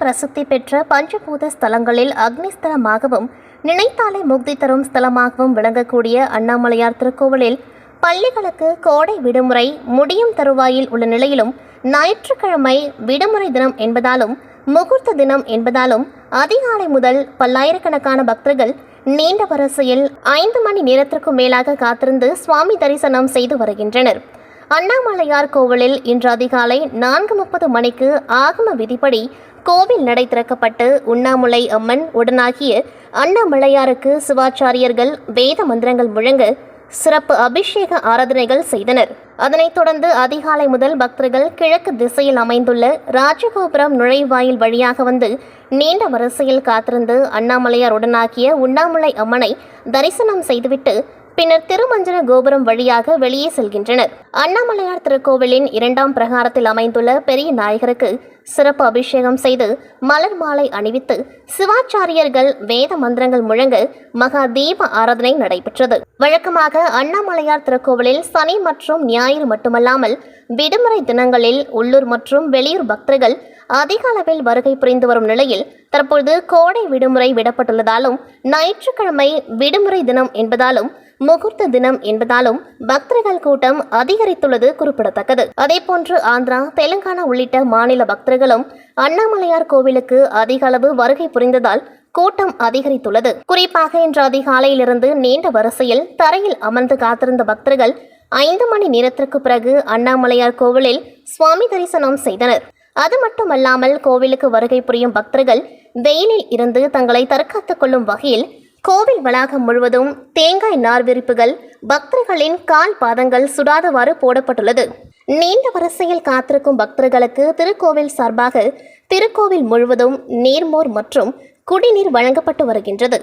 பிரசித்தி பெற்ற பஞ்சபூத ஸ்தலங்களில் அக்னிஸ்தலமாகவும் நினைத்தாலே முக்தி தரும் ஸ்தலமாகவும் விளங்கக்கூடிய அண்ணாமலையார் திருக்கோவிலில் பள்ளிகளுக்கு கோடை விடுமுறை முடியும் தருவாயில் உள்ள நிலையிலும் ஞாயிற்றுக்கிழமை விடுமுறை தினம் என்பதாலும் முகூர்த்த தினம் என்பதாலும் அதிகாலை முதல் பல்லாயிரக்கணக்கான பக்தர்கள் நீண்ட வரிசையில் ஐந்து மணி நேரத்திற்கும் மேலாக காத்திருந்து சுவாமி தரிசனம் செய்து வருகின்றனர். அண்ணாமலையார் கோவிலில் இன்று அதிகாலை நான்கு முப்பது மணிக்கு ஆகம விதிப்படி கோவில் நடை திறக்கப்பட்டு உண்ணாமுலை அம்மன் உடனாகிய அண்ணாமலையாருக்கு சிவாச்சாரியர்கள் வேத மந்திரங்கள் முழங்க சிறப்பு அபிஷேக ஆராதனைகள் செய்தனர். அதனைத் தொடர்ந்து அதிகாலை முதல் பக்தர்கள் கிழக்கு திசையில் அமைந்துள்ள ராஜகோபுரம் நுழைவாயில் வழியாக வந்து நீண்ட வரிசையில் காத்திருந்து அண்ணாமலையார் உடனாகிய உண்ணாமுலை அம்மனை தரிசனம் செய்துவிட்டு பின்னர் திருமஞ்சன கோபுரம் வழியாக வெளியே செல்கின்றனர். அண்ணாமலையார் திருக்கோவிலின் இரண்டாம் பிரகாரத்தில் அமைந்துள்ள பெரிய நாயகருக்கு சிறப்பு அபிஷேகம் செய்து மலர் மாலை அணிவித்து சிவாச்சாரியர்கள் வேத மந்திரங்கள் முழங்க மகா தீப ஆராதனை நடைபெற்றது. வழக்கமாக அண்ணாமலையார் திருக்கோவிலில் சனி மற்றும் ஞாயிறு மட்டுமல்லாமல் விடுமுறை தினங்களில் உள்ளூர் மற்றும் வெளியூர் பக்தர்கள் அதிக அளவில் வருகை புரிந்து வரும் நிலையில் தற்பொழுது கோடை விடுமுறை விடப்பட்டுள்ளதாலும் ஞாயிற்றுக்கிழமை விடுமுறை தினம் என்பதாலும் முகூர்த்த தினம் என்பதாலும் பக்தர்கள் கூட்டம் அதிகரித்துள்ளது குறிப்பிடத்தக்கது. அதேபோன்று ஆந்திரா தெலுங்கானா உள்ளிட்ட மாநில பக்தர்களும் அண்ணாமலையார் கோவிலுக்கு அதிக அளவு வருகை புரிந்ததால் கூட்டம் அதிகரித்துள்ளது. குறிப்பாக இன்று அதிகாலையிலிருந்து நீண்ட வரிசையில் தரையில் அமர்ந்து காத்திருந்த பக்தர்கள் ஐந்து மணி நேரத்திற்கு பிறகு அண்ணாமலையார் கோவிலில் சுவாமி தரிசனம் செய்தனர். அது மட்டுமல்லாமல் கோவிலுக்கு வருகை புரியும் பக்தர்கள் வெயிலில் இருந்து தங்களை தற்காத்துக் கொள்ளும் வகையில் கோவில் வளாகம் முழுவதும் தேங்காய் நார் விரிப்புகள் பக்தர்களின் கால் பாதங்கள் சுடாதவாறு போடப்பட்டுள்ளது. நீண்ட வரிசையில் காத்திருக்கும் பக்தர்களுக்கு திருக்கோவில் சார்பாக திருக்கோவில் முழுவதும் நீர்மோர் மற்றும் குடிநீர் வழங்கப்பட்டு வருகின்றது.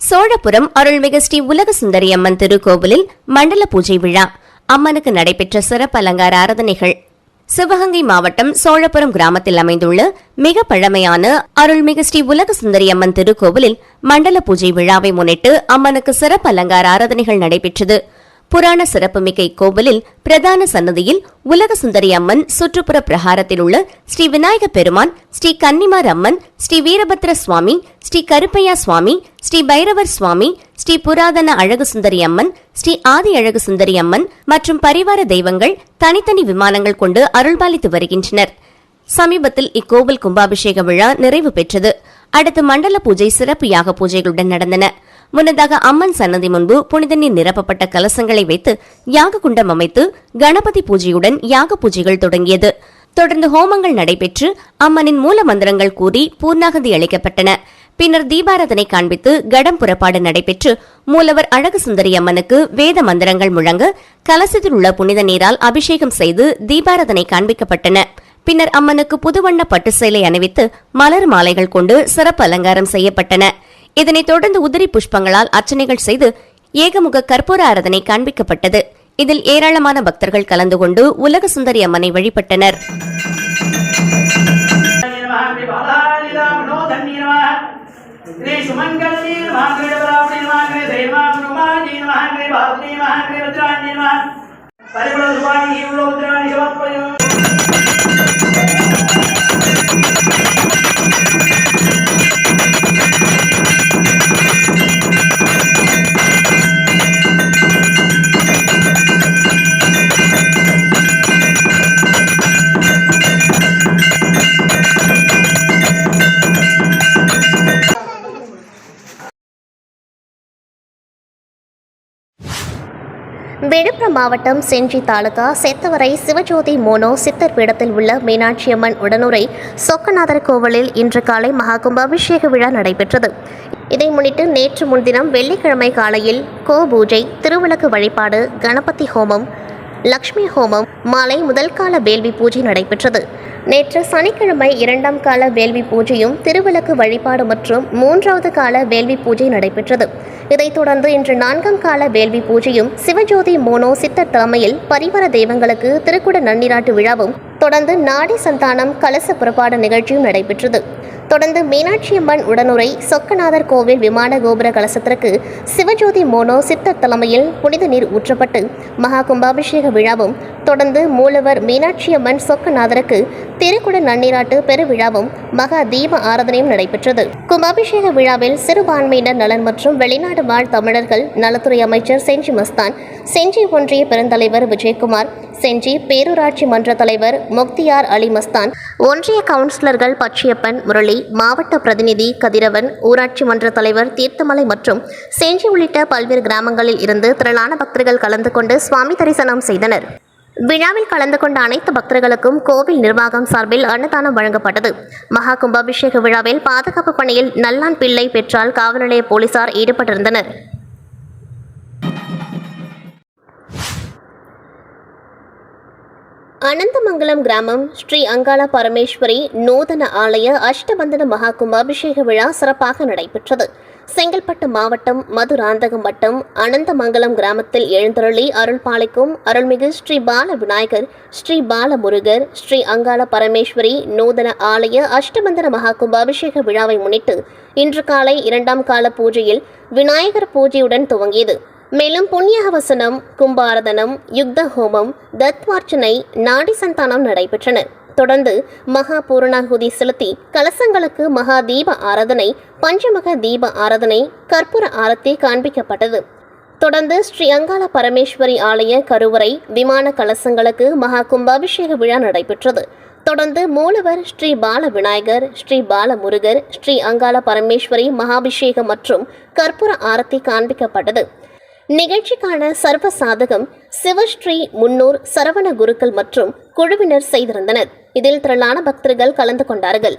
சோழபுரம் அருள்மிகு ஸ்ரீ உலக சுந்தரி அம்மன் திருக்கோவிலில் மண்டல பூஜை விழா. அம்மனுக்கு நடைபெற்ற சிறப்பு அலங்கார ஆராதனைகள் சிவகங்கை மாவட்டம் சோழபுரம் கிராமத்தில் அமைந்துள்ள மிக பழமையான அருள்மிகு ஸ்ரீ உலக சுந்தரி அம்மன் திருக்கோவிலில் மண்டல பூஜை விழாவை முன்னிட்டு அம்மனுக்கு சிறப்பு அலங்கார ஆராதனைகள் நடைபெற்றது. புராண சிறப்புமிக்க இக்கோவிலில் பிரதான சன்னதியில் உலக சுந்தரி அம்மன் சுற்றுப்புற பிரகாரத்தில் உள்ள ஸ்ரீ விநாயக பெருமான் ஸ்ரீ கன்னிமார் அம்மன் ஸ்ரீ வீரபத்ர சுவாமி ஸ்ரீ கருப்பையா சுவாமி ஸ்ரீ பைரவர் சுவாமி ஸ்ரீ புராதன அழகு சுந்தரி அம்மன் ஸ்ரீ ஆதி அழகு சுந்தரி அம்மன் மற்றும் பரிவார தெய்வங்கள் தனித்தனி விமானங்கள் கொண்டு அருள்பாலித்து வருகின்றனர். சமீபத்தில் இக்கோவில் கும்பாபிஷேக விழா நிறைவு பெற்றது. அடுத்து மண்டல பூஜை சிறப்பு யாக பூஜைகளுடன் நடந்தன. முன்னதாக அம்மன் சன்னதி முன்பு புனித நீர் நிரப்பப்பட்ட கலசங்களை வைத்து யாக குண்டம் அமைத்து கணபதி பூஜையுடன் யாக பூஜைகள் தொடங்கியது. தொடர்ந்து ஹோமங்கள் நடைபெற்று அம்மனின் மூல மந்திரங்கள் கூறி பூர்ணாகதி அளிக்கப்பட்டன. பின்னர் தீபாராதனை காண்பித்து கடம் புறப்பாடு நடைபெற்று மூலவர் அழகு சுந்தரி அம்மனுக்கு வேத மந்திரங்கள் முழங்க கலசத்தில் உள்ள புனித நீரால் அபிஷேகம் செய்து தீபாராதனை காண்பிக்கப்பட்டன. பின்னர் அம்மனுக்கு புதுவண்ண பட்டு சேலை அணிவித்து மலர் மாலைகள் கொண்டு சிறப்பு அலங்காரம் செய்யப்பட்டன. இதனைத் தொடர்ந்து உதிரி புஷ்பங்களால் அர்ச்சனைகள் செய்து ஏகமுக கற்பூர ஆராதனை காண்பிக்கப்பட்டது. இதில் ஏராளமான பக்தர்கள் கலந்து கொண்டு உலக சுந்தரி அம்மனை வழிபட்டனர். பரிமள ரூபாணி இவ்வளோ விழுப்புரம் மாவட்டம் செஞ்சி தாலுகா செத்தவரை சிவஜோதி மோனோ சித்தர் பீடத்தில் உள்ள மீனாட்சி அம்மன் உடனுரை சொக்கநாதர் கோவிலில் இன்று காலை மகா அபிஷேக விழா நடைபெற்றது. இதை முன்னிட்டு நேற்று முன்தினம் வெள்ளிக்கிழமை காலையில் கோ பூஜை திருவிளக்கு வழிபாடு கணபதி ஹோமம் லக்ஷ்மி ஹோமம் மாலை முதல் கால வேள்வி பூஜை நடைபெற்றது. நேற்று சனிக்கிழமை இரண்டாம் கால வேள்வி பூஜையும் திருவிளக்கு வழிபாடு மற்றும் மூன்றாவது கால வேள்வி பூஜை நடைபெற்றது. இதைத் தொடர்ந்து இன்று நான்காம் கால வேள்வி பூஜையும் சிவஜோதி மோனோ சித்தர் தலைமையில் பரிவர தெய்வங்களுக்கு திருக்குட நன்னீராட்டு விழாவும் தொடர்ந்து நாடி சந்தானம் கலச புறப்பாடு நிகழ்ச்சியும் நடைபெற்றது. தொடர்ந்து மீனாட்சியம்மன் உடனுரை சொக்கநாதர் கோவில் விமான கோபுர கலசத்திற்கு சிவஜோதி மோனோ சித்தர் தலைமையில் புனித நீர் ஊற்றப்பட்டு மகா கும்பாபிஷேக விழாவும் தொடர்ந்து மூலவர் மீனாட்சி அம்மன் சொக்கநாதருக்கு திருக்குட நன்னீராட்டு பெருவிழாவும் மகா தீப ஆராதனையும் நடைபெற்றது. கும்பாபிஷேக விழாவில் சிறுபான்மையினர் நலன் மற்றும் வெளிநாடு வாழ் தமிழர்கள் நலத்துறை அமைச்சர் செஞ்சி மஸ்தான் செஞ்சி ஒன்றிய பெருந்தலைவர் விஜயகுமார் செஞ்சி பேரூராட்சி மன்ற தலைவர் முக்தியார் அலி மஸ்தான் ஒன்றிய கவுன்சிலர்கள் பச்சையப்பன் முரளி மாவட்ட பிரதிநிதி கதிரவன் ஊராட்சி மன்ற தலைவர் தீர்த்தமலை மற்றும் செஞ்சி உள்ளிட்ட பல்வேறு கிராமங்களில் இருந்து திரளான பக்தர்கள் கலந்து கொண்டு சுவாமி தரிசனம் செய்தனர். விழாவில் கலந்து கொண்ட அனைத்து பக்தர்களுக்கும் கோவில் நிர்வாகம் சார்பில் அன்னதானம் வழங்கப்பட்டது. மகா கும்பாபிஷேக விழாவில் பாதுகாப்பு பணியில் நல்லான் பிள்ளை பெற்றால் காவல் நிலைய போலீசார் ஈடுபட்டிருந்தனர். அனந்தமங்கலம் கிராமம் ஸ்ரீ அங்காள பரமேஸ்வரி நூதன ஆலய அஷ்டபந்தன மகா கும்பாபிஷேக விழா சிறப்பாக நடைபெற்றது. செங்கல்பட்டு மாவட்டம் மதுராந்தகம் வட்டம் அனந்தமங்கலம் கிராமத்தில் எழுந்தருளி அருள் பாலிக்கும் அருள்மிகு ஸ்ரீ பால விநாயகர் ஸ்ரீ பால முருகர் ஸ்ரீ அங்காள பரமேஸ்வரி நூதன ஆலய அஷ்டமந்தன மகா கும்பாபிஷேக விழாவை முன்னிட்டு இன்று காலை இரண்டாம் கால பூஜையில் விநாயகர் பூஜையுடன் துவங்கியது. மேலும் புண்ணியவசனம் கும்பாரதனம் யுக்த ஹோமம் தத்வார்ச்சனை நாடி சந்தானம் நடைபெற்றன. தொடர்ந்து மகா பூரணாகுதி செலுத்தி கலசங்களுக்கு மகா தீப ஆராதனை பஞ்சமக தீப ஆராதனை கற்பூர ஆரத்தி காண்பிக்கப்பட்டது. தொடர்ந்து ஸ்ரீ அங்காள பரமேஸ்வரி ஆலய கருவறை விமான கலசங்களுக்கு மகா கும்பாபிஷேக விழா நடைபெற்றது. தொடர்ந்து மூலவர் ஸ்ரீ பால விநாயகர் ஸ்ரீ பால முருகர் ஸ்ரீ அங்காள பரமேஸ்வரி மகாபிஷேகம் மற்றும் கற்பூர ஆரத்தி காண்பிக்கப்பட்டது. நிகழ்ச்சிக்கான சர்வ சாதகம் சிவஸ்ரீ முன்னூர் சரவண குருக்கள் மற்றும் குழுவினர் செய்திருந்தனர். இதில் திரளான பக்தர்கள் கலந்து கொண்டார்கள்.